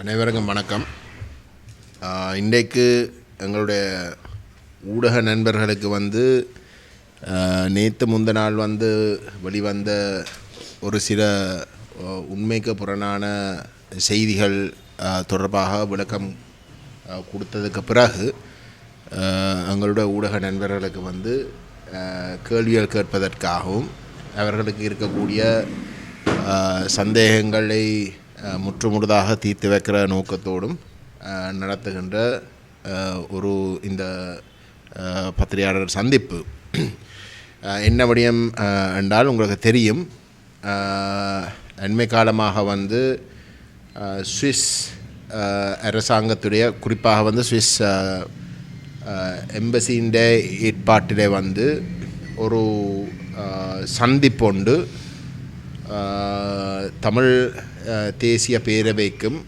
அனைவருக்கும் வணக்கம். இன்றைக்கு எங்களுடைய ஊடக நண்பர்களுக்கு வந்து நேற்று முந்த நாள் வந்து வெளிவந்த ஒரு சில உண்மைக்கு புறனான செய்திகள் தொடர்பாக விளக்கம் கொடுத்ததுக்கு பிறகு எங்களுடைய ஊடக நண்பர்களுக்கு வந்து கேள்விகள் கேட்பதற்காகவும் அவர்களுக்கு இருக்கக்கூடிய சந்தேகங்களை முற்றுமுழுதாக தீர்த்து வைக்கிற நோக்கத்தோடும் நடத்துகின்ற ஒரு இந்த பத்திரிகையாளர் சந்திப்பு. என்ன விடயம் என்றால் உங்களுக்கு தெரியும் அண்மை காலமாக வந்து சுவிஸ் அரசாங்கத்துடைய குறிப்பாக வந்து சுவிஸ் எம்பசியின் ஏற்பாட்டிலே வந்து ஒரு சந்திப்பு சந்திப்பொண்டு தமிழ் தேசிய பேரவைக்கும்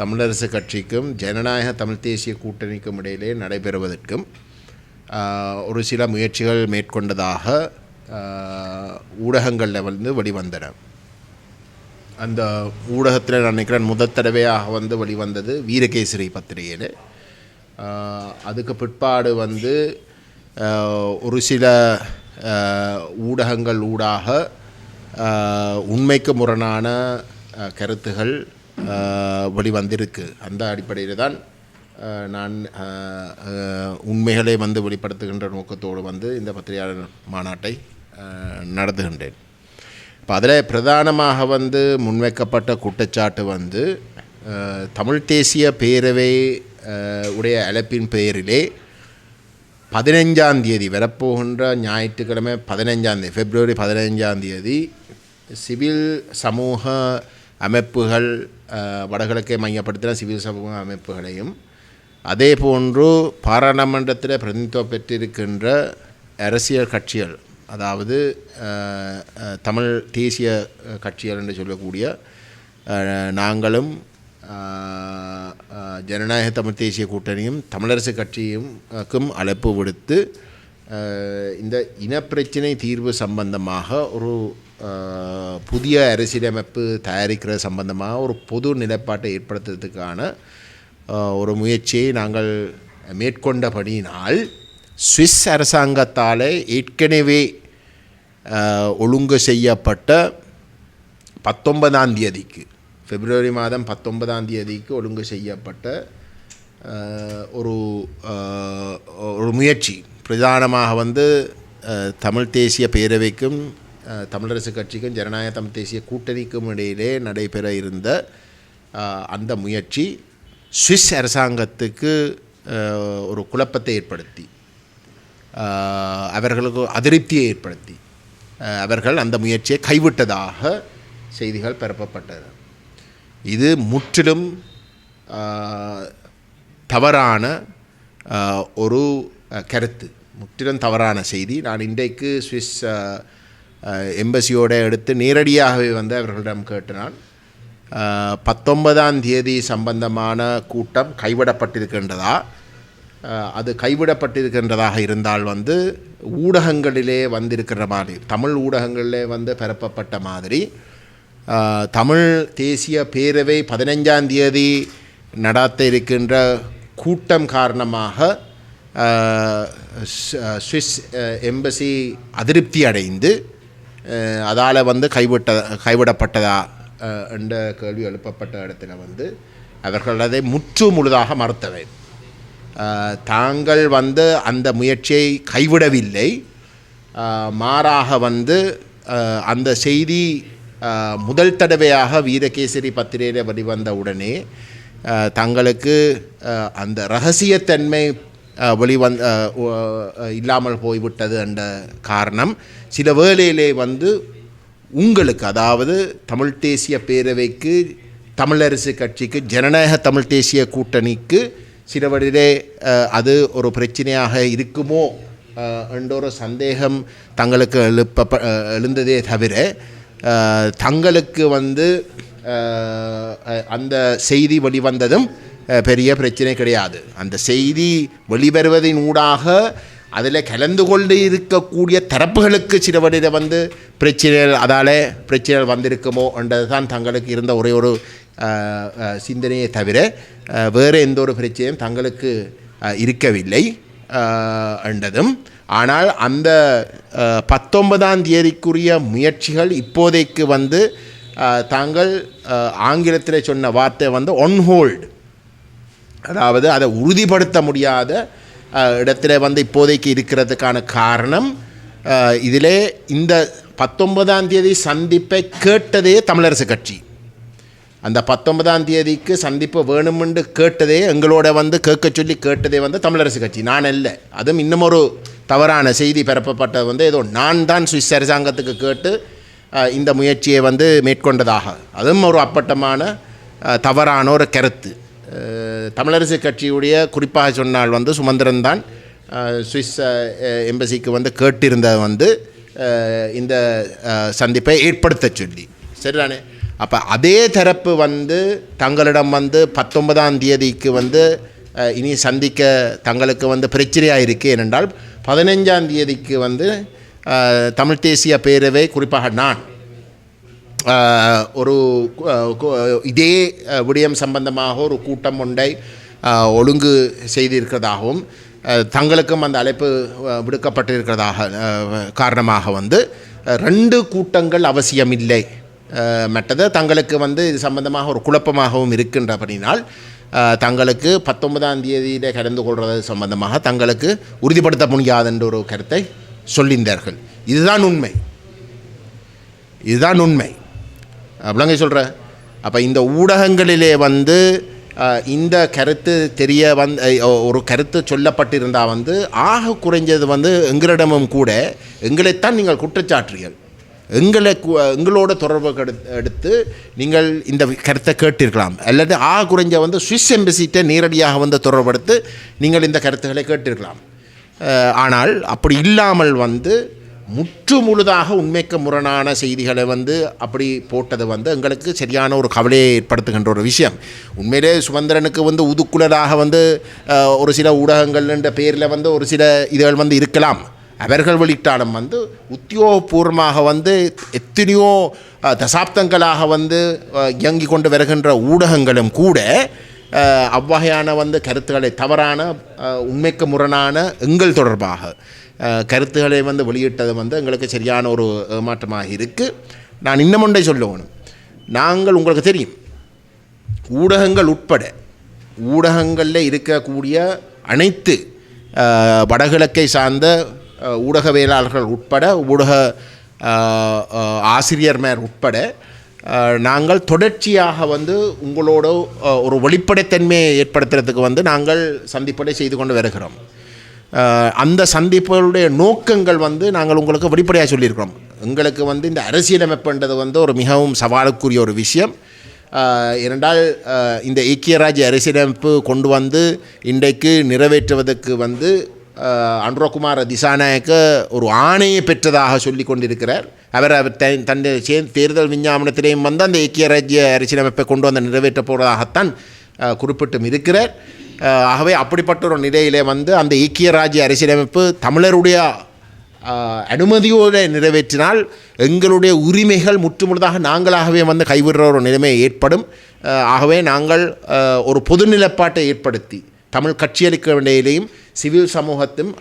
தமிழரசு கட்சிக்கும் ஜனநாயக தமிழ் தேசிய கூட்டணிக்கும் இடையிலே நடைபெறுவதற்கும் ஒரு சில முயற்சிகள் மேற்கொண்டதாக ஊடகங்களில் வந்து வெளிவந்தன. அந்த ஊடகத்தில் நான் நினைக்கிறேன் முதல் தடவையாக வந்து வெளிவந்தது வீரகேசரி பத்திரிகையில். அதுக்கு பிற்பாடு வந்து ஒரு சில ஊடகங்கள் ஊடாக உண்மைக்கு முரணான கருத்துகள் வெளிவந்திருக்கு. அந்த அடிப்படையில் தான் நான் உண்மைகளை வந்து வெளிப்படுத்துகின்ற நோக்கத்தோடு வந்து இந்த பத்திரிகையாளர் மாநாட்டை நடத்துகின்றேன். இப்போ அதில் பிரதானமாக வந்து முன்வைக்கப்பட்ட குற்றச்சாட்டு வந்து தமிழ் தேசிய பேரவை உடைய அழைப்பின் பெயரிலே பதினைஞ்சாம் தேதி வரப்போகின்ற ஞாயிற்றுக்கிழமை பதினைஞ்சாம் தேதி பிப்ரவரி பதினைஞ்சாம் தேதி சிவில் சமூக அமைப்புகள் வடகிழக்கை மையப்படுத்தின சிவில் சமூக அமைப்புகளையும் அதே போன்று பாராளுமன்றத்தில் பிரதிநிதித்துவம் பெற்றிருக்கின்ற அரசியல் கட்சிகள் அதாவது தமிழ் தேசிய கட்சிகள் என்று சொல்லக்கூடிய நாங்களும் ஜனநாயக தமிழ் தேசிய கூட்டணியும் தமிழரசு கட்சியும்க்கும் அழைப்பு விடுத்து இந்த இனப்பிரச்சினை தீர்வு சம்பந்தமாக ஒரு புதிய அரசியலமைப்பு தயாரிக்கிற சம்பந்தமாக ஒரு பொது நிலைப்பாட்டை ஏற்படுத்துறதுக்கான ஒரு முயற்சியை நாங்கள் மேற்கொண்டபடியினால் சுவிஸ் அரசாங்கத்தால் ஏற்கனவே ஒழுங்கு செய்யப்பட்ட பத்தொன்பதாம் தேதிக்கு பிப்ரவரி மாதம் பத்தொன்பதாம் தேதிக்கு ஒழுங்கு செய்யப்பட்ட ஒரு ஒரு முயற்சி பிரதானமாக வந்து தமிழ் தேசிய பேரவைக்கும் தமிழரசு கட்சிக்கும் ஜனநாயக தமிழ் தேசிய கூட்டணிக்கும் இடையிலே நடைபெற இருந்த அந்த முயற்சி சுவிஸ் அரசாங்கத்துக்கு ஒரு குழப்பத்தை ஏற்படுத்தி அவர்களுக்கு அதிருப்தியை ஏற்படுத்தி அவர்கள் அந்த முயற்சியை கைவிட்டதாக செய்திகள் பரப்பப்பட்டது. இது முற்றிலும் தவறான ஒரு கருத்து. முற்றிலும் தவறான செய்தி. நான் இன்றைக்கு சுவிஸ் எம்பசியோட எடுத்து நேரடியாகவே வந்து அவர்களிடம் கேட்டினான் பத்தொன்பதாம் தேதி சம்பந்தமான கூட்டம் கைவிடப்பட்டிருக்கின்றதா? அது கைவிடப்பட்டிருக்கின்றதாக இருந்தால் வந்து ஊடகங்களிலே வந்திருக்கிற மாதிரி தமிழ் ஊடகங்களிலே வந்து பரப்பப்பட்ட மாதிரி தமிழ் தேசிய பேரவை பதினைஞ்சாம் தேதி நடத்த இருக்கின்ற கூட்டம் காரணமாக சுவிஸ் எம்பசி அதிருப்தி அடைந்து அதால் வந்து கைவிட்ட கைவிடப்பட்டதா என்ற கேள்வி எழுப்பப்பட்ட இடத்துல வந்து அவர்கள் அதை முற்று முழுதாக மறுத்தவை. தாங்கள் வந்து அந்த முயற்சியை கைவிடவில்லை. மாறாக வந்து அந்த செய்தி முதல் தடவையாக வீரகேசரி பத்திரிகையில் வெளிவந்த உடனே தங்களுக்கு அந்த ரகசியத்தன்மை வெளிவந் இல்லாமல் போய்விட்டது என்ற காரணம் சில வேளையிலே வந்து உங்களுக்கு அதாவது தமிழ் தேசிய பேரவைக்கு தமிழரசு கட்சிக்கு ஜனநாயக தமிழ் தேசிய கூட்டணிக்கு சில வழியிலே அது ஒரு பிரச்சனையாக இருக்குமோ என்றொரு என்ற ஒரு சந்தேகம் தங்களுக்கு எழுப்ப எழுந்ததே தவிர தங்களுக்கு வந்து அந்த செய்தி வெளிவந்ததும் பெரிய பிரச்சனை கிடையாது. அந்த செய்தி வெளிவருவதின் ஊடாக அதில் கலந்து கொண்டு இருக்கக்கூடிய தரப்புகளுக்கு சில வழியில் வந்து பிரச்சனைகள் அதால் பிரச்சனைகள் வந்திருக்குமோ என்றது தான் தங்களுக்கு இருந்த ஒரே ஒரு சிந்தனையை தவிர வேறு எந்த ஒரு பிரச்சனையும் தங்களுக்கு இருக்கவில்லை என்றதும். ஆனால் அந்த பத்தொன்பதாம் தேதிக்குரிய முயற்சிகள் இப்போதைக்கு வந்து தாங்கள் ஆங்கிலத்தில் சொன்ன வார்த்தை வந்து ஒன் ஹோல்டு அதாவது அதை உறுதிப்படுத்த முடியாத இடத்துல வந்து இப்போதைக்கு இருக்கிறதுக்கான காரணம் இதிலே இந்த பத்தொன்பதாம் தேதி சந்திப்பை கேட்டதே தமிழரசு கட்சி. அந்த பத்தொன்பதாம் தேதிக்கு சந்திப்பு வேணுமென்று கேட்டதே எங்களோட வந்து கேட்க சொல்லி கேட்டதே வந்து தமிழரசு கட்சி நான் இல்லை அதுவும் இன்னும் ஒரு தவறான செய்தி பரப்பப்பட்டது வந்து ஏதோ நான் தான் சுவிஸ் அரசாங்கத்துக்கு கேட்டு இந்த முயற்சியை வந்து மேற்கொண்டதாக. அதுவும் ஒரு அப்பட்டமான தவறான ஒரு கருத்து. தமிழரசு கட்சியுடைய குறிப்பாக சொன்னால் வந்து சுமந்திரன் தான் சுவிஸ் எம்பசிக்கு வந்து கேட்டிருந்தது வந்து இந்த சந்திப்பை ஏற்படுத்த சொல்லி. சரிதானே? அப்போ அதே தரப்பு வந்து தங்களிடம் வந்து பத்தொன்பதாம் தேதிக்கு வந்து இனி சந்திக்க தங்களுக்கு வந்து பிரச்சனையாக இருக்குது ஏனென்றால் பதினைஞ்சாம் தேதிக்கு வந்து தமிழ் தேசிய பேரவை குறிப்பாக நான் ஒரு இதே விடயம் சம்பந்தமாக ஒரு கூட்டம் ஒன்றை ஒழுங்கு செய்திருக்கிறதாகவும் தங்களுக்கும் அந்த அழைப்பு விடுக்கப்பட்டிருக்கிறதாக காரணமாக வந்து ரெண்டு கூட்டங்கள் அவசியமில்லை மற்றது தங்களுக்கு வந்து இது சம்பந்தமாக ஒரு குழப்பமாகவும் இருக்கின்றபடினால் தங்களுக்கு பத்தொன்பதாம் தேதியில் கலந்து கொள்வது சம்பந்தமாக தங்களுக்கு உறுதிப்படுத்த முடியாதென்ற ஒரு கருத்தை சொல்லியிருந்தார்கள் இதுதான் உண்மை இதுதான் உண்மை அப்படிலாங்க சொல்கிற அப்போ இந்த ஊடகங்களிலே வந்து இந்த கருத்து தெரிய வந் ஒரு கருத்து சொல்லப்பட்டிருந்தால் வந்து ஆக குறைஞ்சது வந்து எங்களிடமும் கூட எங்களைத்தான் நீங்கள் குற்றச்சாட்டுறீர்கள். எங்களை எங்களோட தொடர்பு எடுத்து நீங்கள் இந்த கருத்தை கேட்டிருக்கலாம். அல்லது ஆக குறைஞ்ச வந்து சுவிஸ் எம்பசிட்ட நேரடியாக வந்து தொடர்படுத்து நீங்கள் இந்த கருத்துக்களை கேட்டிருக்கலாம். ஆனால் அப்படி இல்லாமல் வந்து முற்று முழுதாக உண்மைக்கு முரணான செய்திகளை வந்து அப்படி போட்டது வந்து எங்களுக்கு சரியான ஒரு கவலையை ஏற்படுத்துகின்ற ஒரு விஷயம். உண்மையிலே சுமந்திரனுக்கு வந்து உதுக்குழலாக வந்து ஒரு சில ஊடகங்கள்ன்ற பேரில் வந்து ஒரு சில இதுகள் வந்து இருக்கலாம். அவர்கள் வெளியிட்டாலும் வந்து உத்தியோகபூர்வமாக வந்து எத்தனையோ தசாப்தங்களாக வந்து இயங்கி கொண்டு வருகின்ற ஊடகங்களும் கூட அவ்வகையான வந்து கருத்துக்களை தவறான உண்மைக்கு முரணான எங்கள் தொடர்பாக கருத்துக்களை வந்து வெளியிட்டது வந்து எங்களுக்கு சரியான ஒரு ஏமாற்றமாக இருக்குது நான் இன்னும் ஒன்றை சொல்லணும். நாங்கள் உங்களுக்கு தெரியும். ஊடகங்கள் உட்பட ஊடகங்களில் இருக்கக்கூடிய அனைத்து வடகிழக்கை சார்ந்த ஊடகவியலாளர்கள் உட்பட ஊடக அஹ், ஆசிரியர்மார் உட்பட நாங்கள் தொடர்ச்சியாக வந்து உங்களோட ஒரு வெளிப்படைத்தன்மையை ஏற்படுத்துறதுக்கு வந்து நாங்கள் சந்திப்படை செய்து கொண்டு வருகிறோம். அந்த சந்திப்புகளுடைய நோக்கங்கள் வந்து நாங்கள் உங்களுக்கு வெளிப்படையாக சொல்லியிருக்கிறோம். எங்களுக்கு வந்து இந்த அரசியலமைப்புன்றது வந்து ஒரு மிகவும் சவாலுக்குரிய ஒரு விஷயம். ஏனென்றால் இந்த ஐக்கியராஜ்ய அரசியலமைப்பு கொண்டு வந்து இன்றைக்கு நிறைவேற்றுவதற்கு வந்து அனுரகுமார திசாநாயக்க ஒரு ஆணையை பெற்றதாக சொல்லி கொண்டிருக்கிறார். அவர் அவர் தன் தன்னுடைய சே- தேர்தல் விஞ்ஞாபனத்திலேயும் வந்து அந்த ஐக்கிய ராஜ்ய அரசியலமைப்பை கொண்டு வந்து நிறைவேற்றப் போவதாகத்தான் குறிப்பிட்டும் இருக்கிறார். ஆகவே அப்படிப்பட்ட ஒரு நிலையிலே வந்து அந்த ஐக்கிய ராஜ்ய அரசியலமைப்பு தமிழருடைய அனுமதியோடு நிறைவேற்றினால் எங்களுடைய உரிமைகள் முற்றுமுழுதாக நாங்களாகவே வந்து கைவிடுற ஒரு நிலைமை ஏற்படும். ஆகவே நாங்கள் ஒரு பொது நிலப்பாட்டை ஏற்படுத்தி தமிழ் கட்சிகளுக்கு சிவில் சமூகத்தும்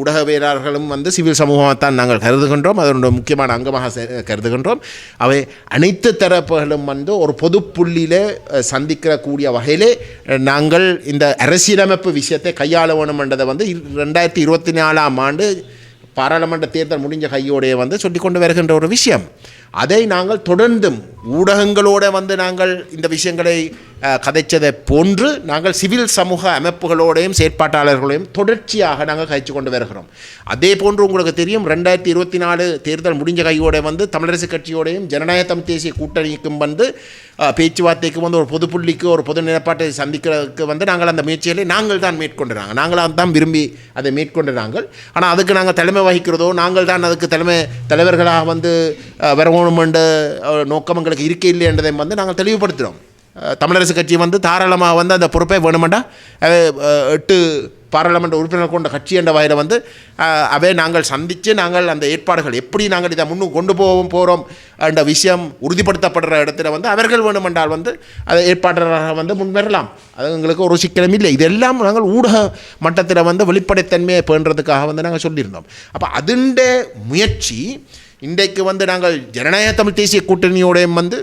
ஊடகவியலாளர்களும் வந்து சிவில் சமூகமாகத்தான் நாங்கள் கருதுகின்றோம். அதனுடைய முக்கியமான அங்கமாக கருதுகின்றோம். அவை அனைத்து தரப்புகளும் வந்து ஒரு பொது புள்ளியில் சந்திக்கிற கூடிய வகையிலே நாங்கள் இந்த அரசியலமைப்பு விஷயத்தை கையாள வேணுமென்றதை வந்து ரெண்டாயிரத்தி இருபத்தி நாலாம் ஆண்டு பாராளுமன்ற தேர்தல் முடிஞ்ச கையோடைய வந்து சொல்லிக்கொண்டு வருகின்ற ஒரு விஷயம். அதை நாங்கள் தொடர்ந்தும் ஊடகங்களோட வந்து நாங்கள் இந்த விஷயங்களை கதைச்சதை போன்று நாங்கள் சிவில் சமூக அமைப்புகளோடையும் செயற்பாட்டாளர்களையும் தொடர்ச்சியாக நாங்கள் கழிச்சு கொண்டு வருகிறோம். அதே போன்று உங்களுக்கு தெரியும் ரெண்டாயிரத்தி இருபத்தி நாலு தேர்தல் முடிஞ்ச கையோட வந்து தமிழரசு கட்சியோடையும் ஜனநாயக தமிழ் தேசிய கூட்டணிக்கும் வந்து பேச்சுவார்த்தைக்கும் பேச்சுவார்த்தைக்கு வந்து ஒரு பொது புள்ளிக்கு ஒரு பொது நிலப்பாட்டை சந்திக்கிறதுக்கு வந்து நாங்கள் அந்த முயற்சிகளை நாங்கள் தான் மேற்கொண்டுறாங்க. நாங்களாக தான் விரும்பி அதை மேற்கொண்டு நாங்கள் ஆனால் அதுக்கு நாங்கள் தலைமை வகிக்கிறதோ நாங்கள் தான் அதுக்கு தலைமை தலைவர்களாக வந்து வரணும் என்ற அஹ், எங்களுக்கு இருக்கே இல்லை என்றதை வந்து நாங்கள் தெளிவுபடுத்துகிறோம். தமிழரசு கட்சி வந்து தாராளமாக வந்து அந்த பொறுப்பை வேணுமெண்டா எட்டு பாராளுமன்ற உறுப்பினர் கொண்ட கட்சி என்ற வகையில் வந்து அவை நாங்கள் சந்தித்து நாங்கள் அந்த ஏற்பாடுகள் எப்படி நாங்கள் இதை முன்னும் கொண்டு போவோம் போகிறோம் என்ற விஷயம் உறுதிப்படுத்தப்படுற இடத்துல வந்து அவர்கள் வேணுமென்றால் வந்து அதை ஏற்பாட்டாளராக வந்து முன்வரலாம். அது எங்களுக்கு ஒரு சிக்கலும் இல்லை. இதெல்லாம் நாங்கள் ஊடக மட்டத்தில் வந்து வெளிப்படைத்தன்மையை பேணுறதுக்காக வந்து நாங்கள் சொல்லியிருந்தோம். அப்போ அதுண்ட முயற்சி இன்றைக்கு வந்து நாங்கள் ஜனநாயக தமிழ் தேசிய கூட்டணியோடையும் வந்து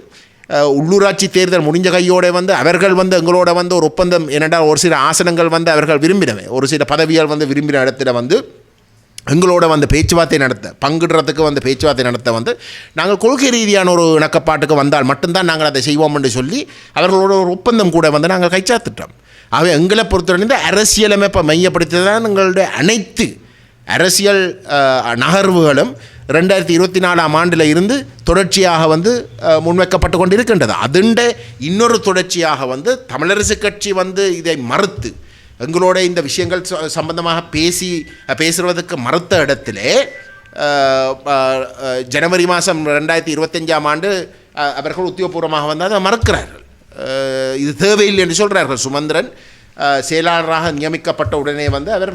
உள்ளூராட்சி தேர்தல் முடிஞ்ச கையோடு வந்து அவர்கள் வந்து எங்களோட வந்து ஒரு ஒப்பந்தம் என்னென்றால் ஒரு சில ஆசனங்கள் வந்து அவர்கள் விரும்பினவை. ஒரு சில பதவிகள் வந்து விரும்பின இடத்துல வந்து எங்களோட வந்து பேச்சுவார்த்தை நடத்த பங்கிடுறதுக்கு வந்து பேச்சுவார்த்தை நடத்த வந்து நாங்கள் கொள்கை ரீதியான ஒரு இணக்கப்பாட்டுக்கு வந்தால் மட்டும்தான் நாங்கள் அதை செய்வோம் என்று சொல்லி அவர்களோட ஒரு ஒப்பந்தம் கூட வந்து நாங்கள் கைச்சாத்துட்டோம். ஆகவே எங்களை பொறுத்தவரைந்து அரசியலமைப்பை மையப்படுத்தி தான் எங்களுடைய அனைத்து அரசியல் நகர்வுகளும் ரெண்டாயிரத்தி இருபத்தி நாலாம் ஆண்டில் இருந்து தொடர்ச்சியாக வந்து முன்வைக்கப்பட்டு கொண்டு இருக்கின்றது அதுண்ட இன்னொரு தொடர்ச்சியாக வந்து தமிழரசு கட்சி வந்து இதை மறுத்து எங்களோட இந்த விஷயங்கள் ச- சம்பந்தமாக பேசி பேசுவதற்கு மறுத்த இடத்திலே ஜனவரி மாதம் ரெண்டாயிரத்தி இருபத்தஞ்சாம் ஆண்டு அவர்கள் உத்தியோகபூர்வமாக வந்து அதை மறுக்கிறார்கள். இது தேவையில்லை என்று சொல்கிறார்கள் சுமந்திரன். செயலாளராக நியமிக்கப்பட்ட உடனே வந்து அவர்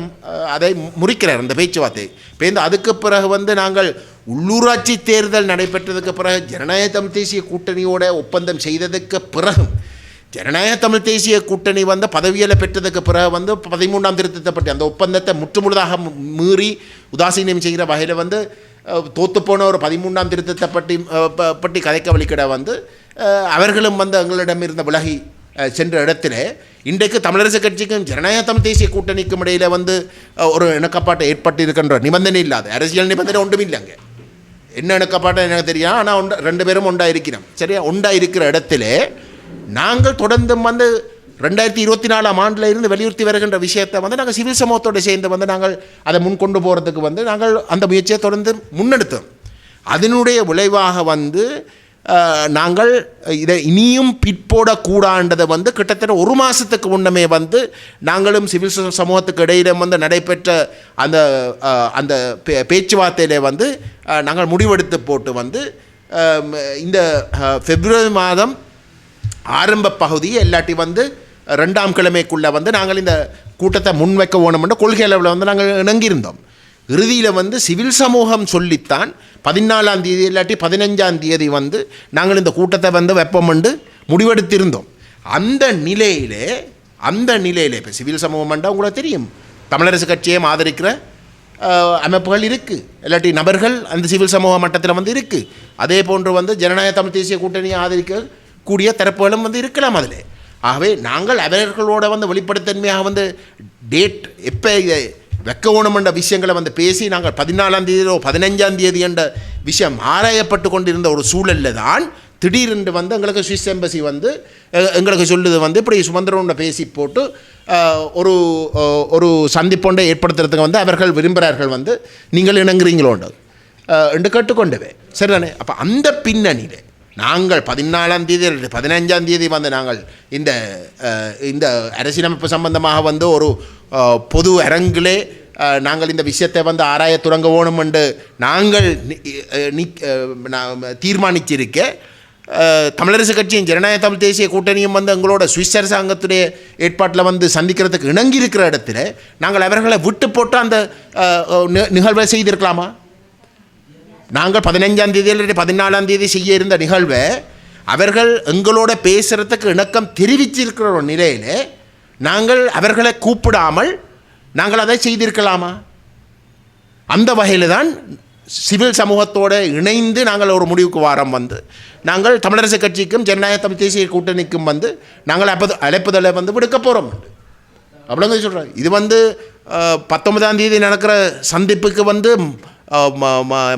அதை முறிக்கிறார் அந்த பேச்சுவார்த்தை. பேருந்து அதுக்கு பிறகு வந்து நாங்கள் உள்ளூராட்சி தேர்தல் நடைபெற்றதுக்கு பிறகு ஜனநாயக தமிழ் தேசிய கூட்டணியோட ஒப்பந்தம் செய்ததுக்கு பிறகும் ஜனநாயக தமிழ் தேசிய கூட்டணி வந்து பதவியில் பெற்றதுக்கு பிறகு வந்து பதிமூன்றாம் திருத்தத்தை பற்றி அந்த ஒப்பந்தத்தை முற்றுமுழுதாக மீறி உதாசீனம் செய்கிற வகையில் வந்து தோத்துப்போன ஒரு பதிமூன்றாம் திருத்தத்தை பற்றி பற்றி கதைக்க வழிக்கிட வந்து அவர்களும் வந்து எங்களிடம் இருந்த விலகி சென்ற இடத்துல இன்றைக்கு தமிழரசு கட்சிக்கும் ஜனநாயக தமிழ் தேசிய கூட்டணிக்கும் இடையில் வந்து ஒரு இணக்கப்பாட்டை ஏற்பட்டு இருக்கின்ற நிபந்தனை இல்லாத அரசியல் நிபந்தனை ஒன்றும் இல்லைங்க என்ன இணக்கப்பாட்டம் எனக்கு தெரியும். ஆனால் ஒன்றா ரெண்டு பேரும் ஒன்றா இருக்கிறோம். சரியா? ஒன்றா இருக்கிற இடத்துல நாங்கள் தொடர்ந்தும் வந்து ரெண்டாயிரத்தி இருபத்தி நாலாம் ஆண்டில் இருந்து வலியுறுத்தி வருகின்ற விஷயத்தை வந்து நாங்கள் சிவில் சமூகத்தோடு சேர்ந்து வந்து நாங்கள் அதை முன் கொண்டு போகிறதுக்கு வந்து நாங்கள் அந்த முயற்சியை தொடர்ந்து முன்னெடுத்தோம். அதனுடைய விளைவாக வந்து நாங்கள் இதை இனியும் பிற்போடக்கூடாண்டதை வந்து கிட்டத்தட்ட ஒரு மாதத்துக்கு முன்னமே வந்து நாங்களும் சிவில் சமூகத்துக்கு இடையிலும் வந்து நடைபெற்ற அந்த அந்த பே பேச்சுவார்த்தையிலே வந்து நாங்கள் முடிவெடுத்து போட்டு வந்து இந்த பிப்ரவரி மாதம் ஆரம்ப பகுதி எல்லாட்டி வந்து ரெண்டாம் கிழமைக்குள்ளே வந்து நாங்கள் இந்த கூட்டத்தை முன்வைக்க வேணும்ன்ற கொள்கை அளவில் வந்து நாங்கள் இணங்கியிருந்தோம். இறுதியில் வந்து சிவில் சமூகம் சொல்லித்தான் பதினாலாம் தேதி இல்லாட்டி பதினஞ்சாம் தேதி வந்து நாங்கள் இந்த கூட்டத்தை வந்து வெப்பமண்டு முடிவெடுத்திருந்தோம். அந்த நிலையிலே அந்த நிலையிலே இப்போ சிவில் சமூகம்ண்டா உங்களுக்கு தெரியும் தமிழரசு கட்சியை ஆதரிக்கிற அமைப்புகள் இருக்குது இல்லாட்டி நபர்கள் அந்த சிவில் சமூக மட்டத்தில் வந்து இருக்குது அதே போன்று வந்து ஜனநாயக தமிழ் தேசிய கூட்டணியை ஆதரிக்கக்கூடிய தரப்புகளும் வந்து இருக்கலாம் அதில். ஆகவே நாங்கள் அவர்களோட வந்து வெளிப்படைத்தன்மையாக வந்து டேட் எப்போ இதை வைக்க என்ற விஷயங்களை வந்து பேசி நாங்கள் பதினாலாம் தேதியோ பதினஞ்சாம் தேதி என்ற விஷயம் ஆராயப்பட்டு கொண்டிருந்த ஒரு சூழலில் தான் திடீரென்று வந்து எங்களுக்கு சுவிஸ் எம்பசி வந்து எங்களுக்கு சொல்லுது வந்து இப்படி சுமந்திரனோட பேசி போட்டு ஒரு ஒரு சந்திப்பொன்றை ஏற்படுத்துறதுக்கு வந்து அவர்கள் விரும்புகிறார்கள் வந்து நீங்கள் இணங்குறீங்களோண்டு. என்று கேட்டுக்கொண்டவே. சரிதானே? அப்போ அந்த பின்னணியில் நாங்கள் பதினாலாம் தேதி பதினஞ்சாம் தேதி வந்து நாங்கள் இந்த இந்த அரசியலமைப்பு சம்பந்தமாக வந்து ஒரு பொது அரங்கிலே நாங்கள் இந்த விஷயத்தை வந்து ஆராய தொடங்க வேணும் என்று நாங்கள் தீர்மானிச்சிருக்க. தமிழரசு கட்சியின் ஜனநாயக தமிழ் தேசிய கூட்டணியும் வந்து எங்களோட சுவிஸ் அரசாங்கத்துடைய ஏற்பாட்டில் வந்து சந்திக்கிறதுக்கு இணங்கி இருக்கிற இடத்துல நாங்கள் அவர்களை விட்டு போட்டு அந்த நி- நிகழ்வை செய்திருக்கலாமா? நாங்கள் பதினஞ்சாம் தேதி அல்லது பதினாலாம் தேதி செய்ய இருந்த நிகழ்வை அவர்கள் எங்களோட பேசுகிறதுக்கு இணக்கம் தெரிவிச்சிருக்கிற ஒரு நிலையில் நாங்கள் அவர்களை கூப்பிடாமல் நாங்கள் அதை செய்திருக்கலாமா? அந்த வகையில் தான் சிவில் சமூகத்தோடு இணைந்து நாங்கள் ஒரு முடிவுக்கு வாரம் வந்து நாங்கள் தமிழரசு கட்சிக்கும் ஜனநாயக தமிழ் தேசிய கூட்டணிக்கும் வந்து நாங்கள் அப்போது அழைப்புதலை வந்து விடுக்க போகிறோம் அவ்வளோங்க சொல்கிறேன் இது வந்து பத்தொன்பதாம் தேதி நடக்கிற சந்திப்புக்கு வந்து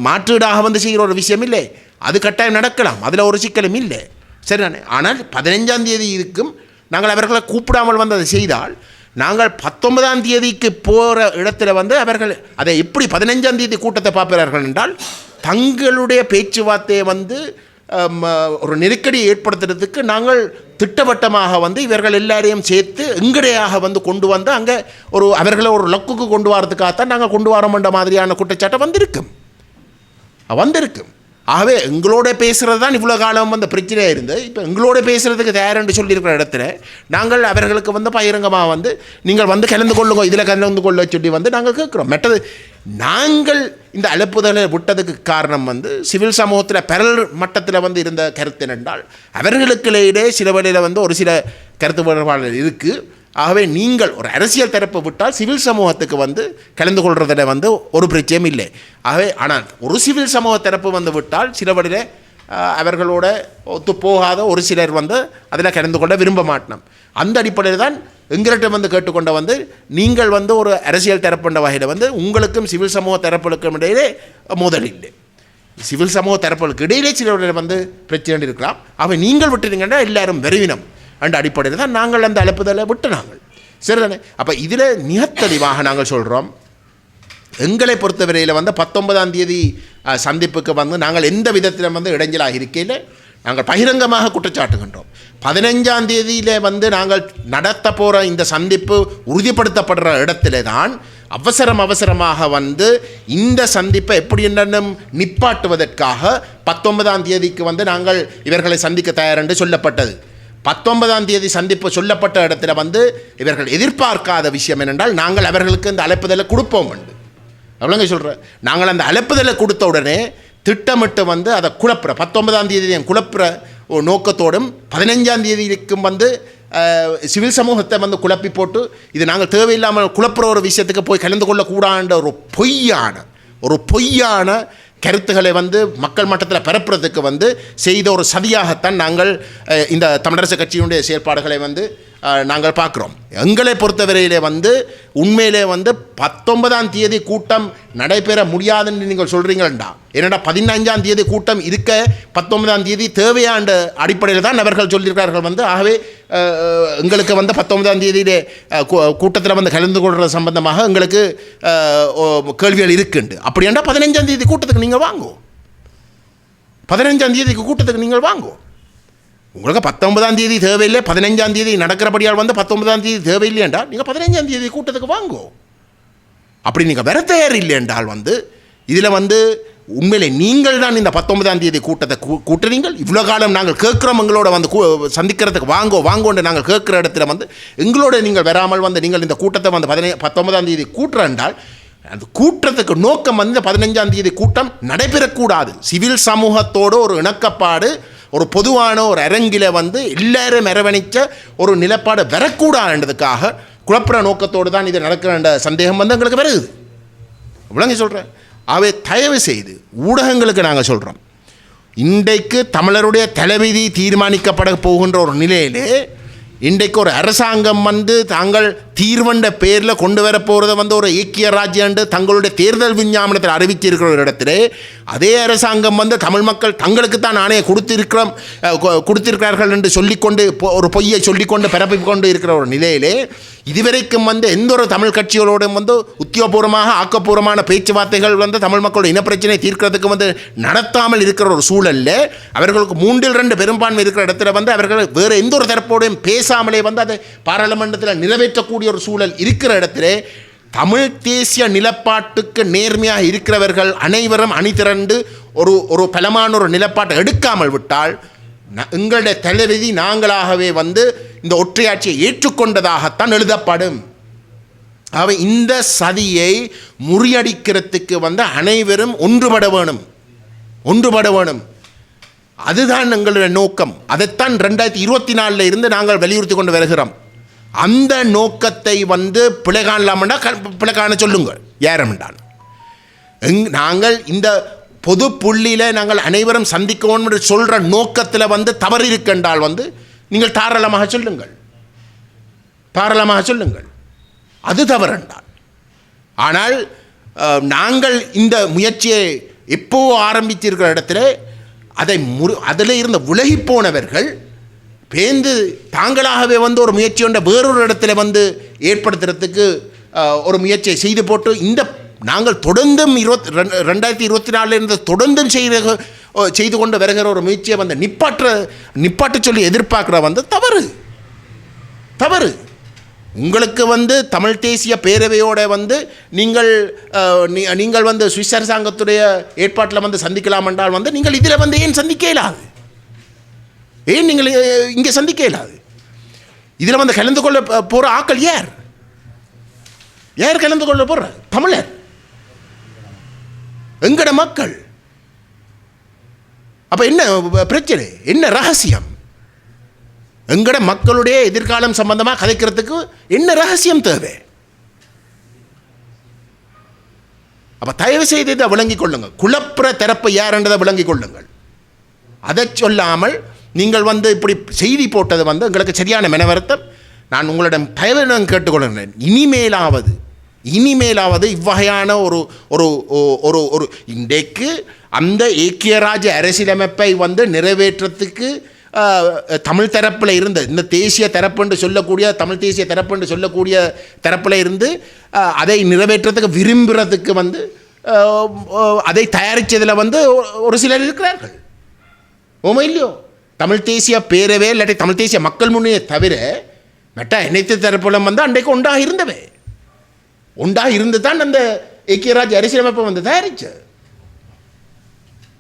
மாற்றீடாக வந்து செய்கிற ஒரு விஷயம் இல்லை அது கட்டாயம் நடக்கலாம். அதில் ஒரு சிக்கலும் இல்லை. சரிதானே? ஆனால் பதினைஞ்சாம் தேதி இருக்கும். நாங்கள் அவர்களை கூப்பிடாமல் வந்து அதை செய்தால் நாங்கள் பத்தொன்பதாம் தேதிக்கு போகிற இடத்துல வந்து அவர்கள் அதை எப்படி பதினைஞ்சாம் தேதி கூட்டத்தை பார்க்கிறார்கள் என்றால் தங்களுடைய பேச்சுவார்த்தையை வந்து ஒரு நெருக்கடியை ஏற்படுத்துறதுக்கு நாங்கள் திட்டவட்டமாக வந்து இவர்கள் எல்லாரையும் சேர்த்து எங்கடையாக வந்து கொண்டு வந்து அங்கே ஒரு அவர்களை ஒரு லக்குக்கு கொண்டு வரதுக்காகத்தான் நாங்கள் கொண்டு வரோம்ன்ற மாதிரியான குற்றச்சாட்டை வந்திருக்கும். வந்திருக்கும். ஆகவே எங்களோட பேசுகிறது தான் இவ்வளோ காலம் வந்து பிரச்சனையாக இருந்தது. இப்போ எங்களோட பேசுகிறதுக்கு தயாரென்று சொல்லியிருக்கிற இடத்துல நாங்கள் அவர்களுக்கு வந்து பகிரங்கமாக வந்து நீங்கள் வந்து கலந்து கொள்ளுங்க இதில் கலந்து கொள்ள சொல்லி வந்து நாங்கள் கேட்குறோம். மற்றது நாங்கள் இந்த அழைப்புதலை விட்டதுக்கு காரணம் வந்து சிவில் சமூகத்தில் பெரல் மட்டத்தில் வந்து இருந்த கருத்து என்னென்றால் அவர்களுக்கிடையே சில வழியில் வந்து ஒரு சில கருத்து வேறுபாடுகள் இருக்குது ஆகவே நீங்கள் ஒரு அரசியல் தரப்பு விட்டால் சிவில் சமூகத்துக்கு வந்து கலந்து கொள்வதில் வந்து ஒரு பிரச்சனையும் இல்லை. ஆகவே ஆனால் ஒரு சிவில் சமூக தரப்பு வந்து விட்டால் சிலவழியில் அவர்களோட ஒத்து போகாத ஒரு சிலர் வந்து அதில் கலந்து கொள்ள விரும்ப மாட்டோம் அந்த அடிப்படையில் தான் எங்கள்கிட்ட வந்து கேட்டுக்கொண்ட வந்து நீங்கள் வந்து ஒரு அரசியல் தரப்புன்ற வகையில் வந்து உங்களுக்கும் சிவில் சமூக தரப்புகளுக்கும் இடையிலே மோதல் இல்லை. சிவில் சமூக தரப்புகளுக்கு இடையிலே சிலவர்கள் வந்து பிரச்சனை இருக்கலாம். அவை நீங்கள் விட்டுருங்கன்னா எல்லாரும் விரைவினம் என்ற அடிப்படையில் தான் நாங்கள் அந்த அழைப்புதலை விட்டு நாங்கள். சரிதானே? அப்போ இதில் மிக நாங்கள் சொல்கிறோம் எங்களை பொறுத்தவரையில் வந்து பத்தொன்பதாம் தேதி சந்திப்புக்கு வந்து நாங்கள் எந்த விதத்தில் வந்து இடைஞ்சலாக இருக்கையில் நாங்கள் பகிரங்கமாக குற்றச்சாட்டுகின்றோம். பதினஞ்சாம் தேதியில் வந்து நாங்கள் நடத்த போகிற இந்த சந்திப்பு உறுதிப்படுத்தப்படுற இடத்துல தான் அவசரம் அவசரமாக வந்து இந்த சந்திப்பை எப்படி என்னென்னும் நிப்பாட்டுவதற்காக பத்தொன்பதாம் தேதிக்கு வந்து நாங்கள் இவர்களை சந்திக்க தயார் என்று சொல்லப்பட்டது. பத்தொன்பதாம் தேதி சந்திப்பு சொல்லப்பட்ட இடத்துல வந்து இவர்கள் எதிர்பார்க்காத விஷயம் என்னென்றால் நாங்கள் அவர்களுக்கு இந்த அழைப்புதலை கொடுப்போம் உண்டு அவ்வளோங்க சொல்கிறேன் நாங்கள் அந்த அழைப்புதலை கொடுத்த உடனே திட்டமிட்டு வந்து அதை குழப்புற. பத்தொன்பதாம் தேதி குழப்புற ஒரு நோக்கத்தோடும் பதினஞ்சாம் தேதிக்கும் வந்து சிவில் சமூகத்தை வந்து குழப்பி போட்டு இது நாங்கள் தேவையில்லாமல் குழப்புற ஒரு விஷயத்துக்கு போய் கலந்து கொள்ளக்கூடாத ஒரு பொய்யான ஒரு பொய்யான கருத்துக்களை வந்து மக்கள் மட்டத்தில் பரப்புறதுக்கு வந்து செய்த ஒரு சதியாகத்தான் நாங்கள் இந்த தமிழரசு கட்சியினுடைய செயற்பாடுகளை வந்து நாங்கள் பார்க்குறோம். எங்களை பொறுத்தவரையிலே வந்து உண்மையிலே வந்து பத்தொன்பதாம் தேதி கூட்டம் நடைபெற முடியாதுன்னு நீங்கள் சொல்கிறீங்களா என்னடா பதினஞ்சாம் தேதி கூட்டம் இருக்க பத்தொன்பதாம் தேதி தேவையாண்ட அடிப்படையில் தான் அவர்கள் சொல்லியிருக்கார்கள் வந்து. ஆகவே எங்களுக்கு வந்து பத்தொன்பதாம் தேதியிலே கூட்டத்தில் வந்து கலந்து கொள்வது சம்பந்தமாக எங்களுக்கு ஓ- கேள்விகள் இருக்குண்டு. அப்படியாண்டா பதினஞ்சாம் தேதி கூட்டத்துக்கு நீங்கள் வாங்குவோம் பதினஞ்சாம் தேதிக்கு கூட்டத்துக்கு நீங்கள் வாங்குவோம் உங்களுக்கு பத்தொன்பதாம் தேதி தேவையில்லை பதினஞ்சாம் தேதி நடக்கிறபடியால் வந்து பத்தொன்பதாம் தேதி தேவையில்லையென்றா நீங்கள் பதினஞ்சாம் தேதி கூட்டத்துக்கு வாங்கோ. அப்படி நீங்கள் வர தயார் இல்லையென்றால் வந்து இதில் வந்து உண்மையிலே நீங்கள் தான் இந்த பத்தொன்பதாம் தேதி கூட்டத்தை கூ- கூட்டுறீங்கள். இவ்வளோ காலம் நாங்கள் கேட்குறோம் எங்களோட வந்து கூ- சந்திக்கிறதுக்கு வாங்கோ வாங்கோன்னு நாங்கள் கேட்குற இடத்துல வந்து எங்களோட நீங்கள் வராமல் வந்து நீங்கள் இந்த கூட்டத்தை வந்து பதினை பத்தொன்பதாம் தேதி கூட்டுறென்றால் அந்த கூட்டத்துக்கு நோக்கம் வந்து பதினஞ்சாம் தேதி கூட்டம் நடைபெறக்கூடாது. சிவில் சமூகத்தோடு ஒரு இணக்கப்பாடு ஒரு பொதுவான ஒரு அரங்கில் வந்து எல்லாரும் அரவணைச்ச ஒரு நிலப்பாடு வரக்கூடாதுன்றதுக்காக குழப்புற நோக்கத்தோடு தான் இது நடக்கிற சந்தேகம் வந்து எங்களுக்கு வருது. விளங்கி சொல்கிறேன் அவை தயவு செய்து ஊடகங்களுக்கு நாங்கள் சொல்கிறோம் இன்றைக்கு தமிழருடைய தலைவிதி தீர்மானிக்கப்பட போகின்ற ஒரு நிலையிலே இன்றைக்கு ஒரு அரசாங்கம் வந்து தாங்கள் தீர்வண்ட பேரில் கொண்டு வர போகிறத வந்து ஒரு ஐக்கிய ராஜ்யண்டு தங்களுடைய தேர்தல் விஞ்ஞாபனத்தில் அறிவிச்சிருக்கிற ஒரு இடத்திலே அதே அரசாங்கம் வந்து தமிழ் மக்கள் தங்களுக்கு தான் ஆணையை கொடுத்திருக்கிறோம் கொ- கொடுத்திருக்கிறார்கள் என்று சொல்லிக்கொண்டு ஒரு பொய்யை சொல்லிக்கொண்டு பரப்பிக் கொண்டு இருக்கிற ஒரு நிலையிலே இதுவரைக்கும் வந்து எந்த ஒரு தமிழ் கட்சிகளோடும் வந்து உத்தியோகபூர்வமாக ஆக்கப்பூர்வமான பேச்சுவார்த்தைகள் வந்து தமிழ் மக்களோட இனப்பிரச்சனை தீர்க்கிறதுக்கு வந்து நடத்தாமல் இருக்கிற ஒரு சூழல்ல அவர்களுக்கு மூன்றில் ரெண்டு பெரும்பான்மை இருக்கிற இடத்துல வந்து அவர்கள் வேறு எந்த ஒரு தரப்போடையும் பேச பேசாமலே வந்து அதை பாராளுமன்றத்தில் நிறைவேற்றக்கூடிய ஒரு சூழல் இருக்கிற இடத்திலே தமிழ் தேசிய நிலப்பாட்டுக்கு நேர்மையாக இருக்கிறவர்கள் அனைவரும் அணிதிரண்டு ஒரு ஒரு பலமான ஒரு நிலப்பாட்டை எடுக்காமல் விட்டால் எங்களுடைய தலைவிதி நாங்களாகவே வந்து இந்த ஒற்றையாட்சியை ஏற்றுக்கொண்டதாகத்தான் எழுதப்படும். அவை இந்த சதியை முறியடிக்கிறதுக்கு வந்து அனைவரும் ஒன்றுபட வேணும். ஒன்றுபட வேணும். அதுதான் எங்களுடைய நோக்கம். அதைத்தான் ரெண்டாயிரத்தி இருபத்தி நாலில் இருந்து நாங்கள் வலியுறுத்தி கொண்டு வருகிறோம். அந்த நோக்கத்தை வந்து பிழை காணலாம்னா பிழை காண சொல்லுங்கள் ஏறமெண்டான் எங் நாங்கள் இந்த பொது புள்ளியில் நாங்கள் அனைவரும் சந்திக்கணும் என்று சொல்கிற நோக்கத்தில் வந்து தவறு இருக்கின்றால் வந்து நீங்கள் தாராளமாக சொல்லுங்கள். தாராளமாக சொல்லுங்கள். அது தவறென்றால் ஆனால் நாங்கள் இந்த முயற்சியை எப்போ ஆரம்பித்திருக்கிற இடத்துல அதை முரு அதில் இருந்த உலகி போனவர்கள் பேந்து தாங்களாகவே வந்து ஒரு முயற்சி கொண்ட வேறொரு இடத்துல வந்து ஏற்படுத்துறதுக்கு ஒரு முயற்சியை செய்து போட்டு இந்த நாங்கள் தொடர்ந்தும் இருபத் ரெண்டு- ரெண்டாயிரத்தி இருபத்தி நாலுலேருந்து தொடர்ந்தும் செய்த செய்து கொண்டு வருகிற ஒரு முயற்சியை வந்து நிப்பாற்ற நிப்பாட்ட சொல்லி எதிர்பார்க்குற வந்து தவறு. தவறு. உங்களுக்கு வந்து தமிழ் தேசிய பேரவையோட வந்து நீங்கள் நீங்கள் வந்து சுவிஸ் அரசாங்கத்துடைய ஏற்பாட்டில் வந்து சந்திக்கலாம் என்றால் வந்து நீங்கள் இதில் வந்து ஏன் சந்திக்க இயலாது? ஏன் நீங்கள் இங்கே சந்திக்க இயலாது? இதில் வந்து கலந்து கொள்ள போகிற ஆக்கள் யார்? யார் கலந்து கொள்ள போகிற தமிழர். எங்கட மக்கள். அப்போ என்ன பிரச்சனை? என்ன ரகசியம்? எங்கட மக்களுடைய எதிர்காலம் சம்பந்தமாக கதைக்கிறதுக்கு என்ன ரகசியம் தேவை? அப்போ தயவு செய்து இதை விளங்கிக் கொள்ளுங்கள் குழப்புற தரப்பு யாருன்றதை விளங்கிக் கொள்ளுங்கள். அதை சொல்லாமல் நீங்கள் வந்து இப்படி செய்தி போட்டது வந்து எங்களுக்கு சரியான மெனவருத்தம். நான் உங்களிடம் தயவுடன் கேட்டுக்கொள்கிறேன். இனிமேலாவது இனிமேலாவது இவ்வகையான ஒரு ஒரு ஒரு ஒரு இன்றைக்கு அந்த ஏக்கியராஜ அரசியலமைப்பை வந்து நிறைவேற்றத்துக்கு தமிழ் தரப்பில் இருந்து இந்த தேசிய தரப்புன்னு சொல்லக்கூடிய தமிழ் தேசிய தரப்புன்னு சொல்லக்கூடிய தரப்பில் இருந்து அதை நிறைவேற்றத்துக்கு விரும்புகிறதுக்கு வந்து அதை தயாரித்ததில் வந்து ஒரு- சிலர் இருக்கிறார்கள். ஓமோ இல்லையோ? தமிழ் தேசிய பேரவே இல்லாட்டி தமிழ் தேசிய மக்கள் முன்னே தவிர மெட்டா அனைத்து தரப்புலம் வந்து அன்றைக்கு ஒன்றாக இருந்தவை. ஒன்றாக இருந்து தான் அந்த ஏக்கியராஜ் அரசியலமைப்பை வந்து தயாரிச்சு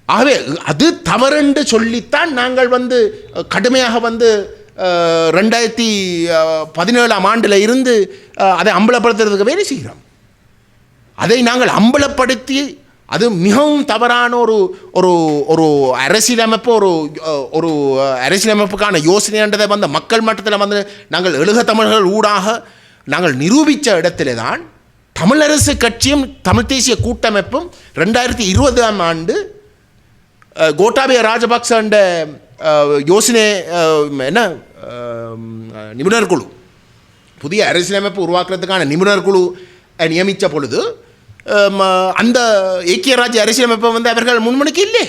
ஆகவே அது தவறுண்டு சொல்லித்தான் நாங்கள் வந்து கடுமையாக வந்து ரெண்டாயிரத்தி பதினேழாம் ஆண்டில் இருந்து அதை அம்பலப்படுத்துறதுக்கு வேலை செய்கிறோம். அதை நாங்கள் அம்பலப்படுத்தி அது மிகவும் தவறான ஒரு ஒரு ஒரு அரசியலமைப்பு ஒரு ஒரு அரசியலமைப்புக்கான யோசனைன்றதை வந்து மக்கள் மட்டத்தில் வந்து நாங்கள் எழுக தமிழர்கள் ஊடாக நாங்கள் நிரூபித்த இடத்திலே தான் தமிழரசு கட்சியும் தமிழ் தேசிய கூட்டமைப்பும் ரெண்டாயிரத்தி இருபதாம் ஆண்டு கோட்டாபய ராஜபக்ச அண்ட யோசனை என்ன நிபுணர் குழு. புதிய அரசியலமைப்பு உருவாக்குறதுக்கான நிபுணர் குழு நியமித்த பொழுது அந்த ஏக்கிய ராஜ்ய அரசியலமைப்பை வந்து அவர்கள் முன்மணிக்கு இல்லை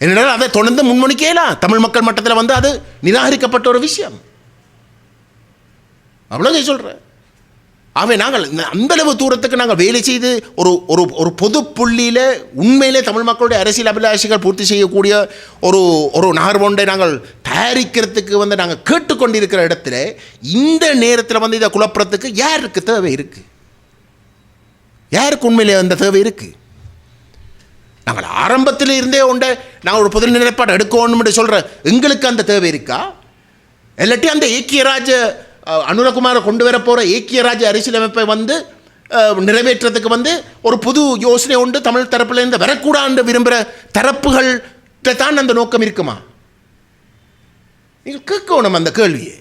என்னென்னால் அதை தொடர்ந்து முன்மொழிக்கலாம் தமிழ் மக்கள் மட்டத்தில் வந்து அது நிராகரிக்கப்பட்ட ஒரு விஷயம். அவ்வளோ சொல்கிறேன் ஆகவே நாங்கள் அந்தளவு தூரத்துக்கு நாங்கள் வேலை செய்து ஒரு ஒரு ஒரு பொது புள்ளியில் உண்மையிலே தமிழ் மக்களுடைய அரசியல் அபிலாஷைகள் பூர்த்தி செய்யக்கூடிய ஒரு ஒரு நகர்வொன்றை நாங்கள் தயாரிக்கிறதுக்கு வந்து நாங்கள் கேட்டுக்கொண்டிருக்கிற இடத்துல இந்த நேரத்தில் வந்து இதை குழப்புறதுக்கு யாருக்கு தேவை இருக்குது யாருக்கு உண்மையிலே அந்த தேவை இருக்குது நாங்கள் ஆரம்பத்தில் இருந்தே உண்ட நாங்கள் ஒரு பொது நிலைப்பாடு எடுக்கணும்னு சொல்கிற எங்களுக்கு அந்த தேவை இருக்கா? இல்லாட்டி அந்த ஏக்கியராஜ அனுரகுமாரை கொண்டு வர போகிற ஏக்கியராஜ அரசியலமைப்பை வந்து நிறைவேற்றத்துக்கு வந்து ஒரு புது யோசனை உண்டு. தமிழ் தரப்புலேருந்து வரக்கூடாது விரும்புகிற தரப்புகள்கிட்ட தான் அந்த நோக்கம் இருக்குமா? நீங்கள் கேட்கணும் அந்த கேள்வியை.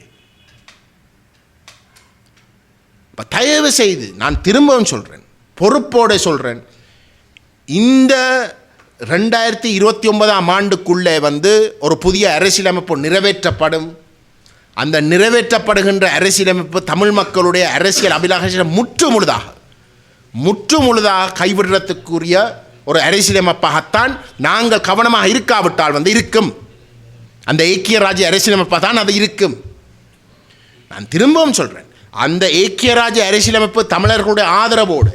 இப்போ தயவு செய்து நான் திரும்பவும் சொல்கிறேன் பொறுப்போட சொல்கிறேன் இந்த ரெண்டாயிரத்தி இருபத்தி ஒன்பதாம் ஆண்டுக்குள்ளே வந்து ஒரு புதிய அரசியலமைப்பு நிறைவேற்றப்படும். அந்த நிறைவேற்றப்படுகின்ற அரசியலமைப்பு தமிழ் மக்களுடைய அரசியல் அபிலாஷை முற்று முழுதாக முற்று முழுதாக கைவிடுறதுக்குரிய ஒரு அரசியலமைப்பாகத்தான் நாங்கள் கவனமாக இருக்காவிட்டால் வந்து இருக்கும். அந்த ஏக்கிய ராஜ்ய அரசியலமைப்பாக தான் அது இருக்கும். நான் திரும்பவும் சொல்கிறேன் அந்த ஏக்கிய ராஜ்ய அரசியலமைப்பு தமிழர்களுடைய ஆதரவோடு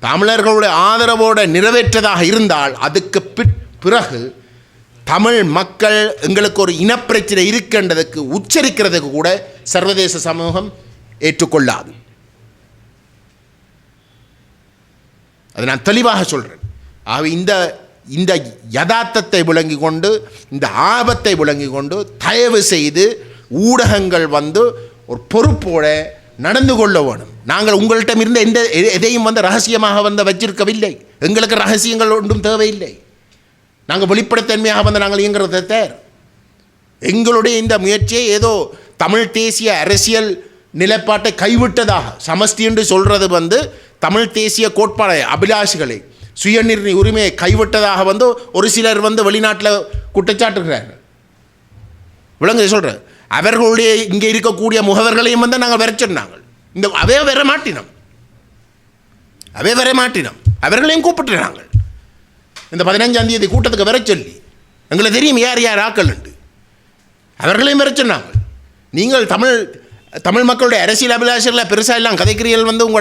தமிழர்களுடைய ஆதரவோடு நிறைவேற்றதாக இருந்தால் அதுக்கு பிற் பிறகு தமிழ் மக்கள் எங்களுக்கு ஒரு இனப்பிரச்சனை இருக்கின்றதுக்கு உச்சரிக்கிறதுக்கு கூட சர்வதேச சமூகம் ஏற்றுக்கொள்ளாது. அதை நான் தெளிவாக சொல்கிறேன் ஆக இந்த இந்த யதார்த்தத்தை விளங்கி கொண்டு இந்த ஆபத்தை விளங்கி கொண்டு தயவு செய்து ஊடகங்கள் வந்து ஒரு பொறுப்போட நடந்து கொள்ள வேணும். நாங்கள் உங்கள்கிட்ட இருந்த எந்த எதையும் வந்து ரகசியமாக வந்து வச்சிருக்கவில்லை. எங்களுக்கு ரகசியங்கள் ஒன்றும் தேவையில்லை. நாங்கள் வெளிப்படைத்தன்மையாக வந்து நாங்கள் இயங்குறதை தேர். எங்களுடைய இந்த முயற்சியை ஏதோ தமிழ் தேசிய அரசியல் நிலைப்பாட்டை கைவிட்டதாக சமஸ்தி என்று சொல்கிறது வந்து தமிழ் தேசிய கோட்பாடை அபிலாஷிகளை சுயநிர்ணய உரிமையை கைவிட்டதாக வந்து ஒரு சிலர் வந்து வெளிநாட்டில் குற்றச்சாட்டுகிறார்கள் விளங்க சொல்கிறேன் அவர்களுடைய இங்கே இருக்கக்கூடிய முகவர்களையும் வந்து நாங்கள் வர சொன்னாங்க இந்த அவே வர மாட்டினோம் அவே வர மாட்டினோம் அவர்களையும் கூப்பிட்டுறாங்கள் இந்த பதினஞ்சாம் தேதி கூட்டத்துக்கு வர சொல்லி. எங்களை தெரியும் யார் யார் ஆக்கள் உண்டு. அவர்களையும் வர சொன்னாங்க. நீங்கள் தமிழ் தமிழ் மக்களுடைய அரசியல் அபிலாஷர்களை பெருசாக எல்லாம் கதைக்கிறீர்கள் வந்து உங்களோட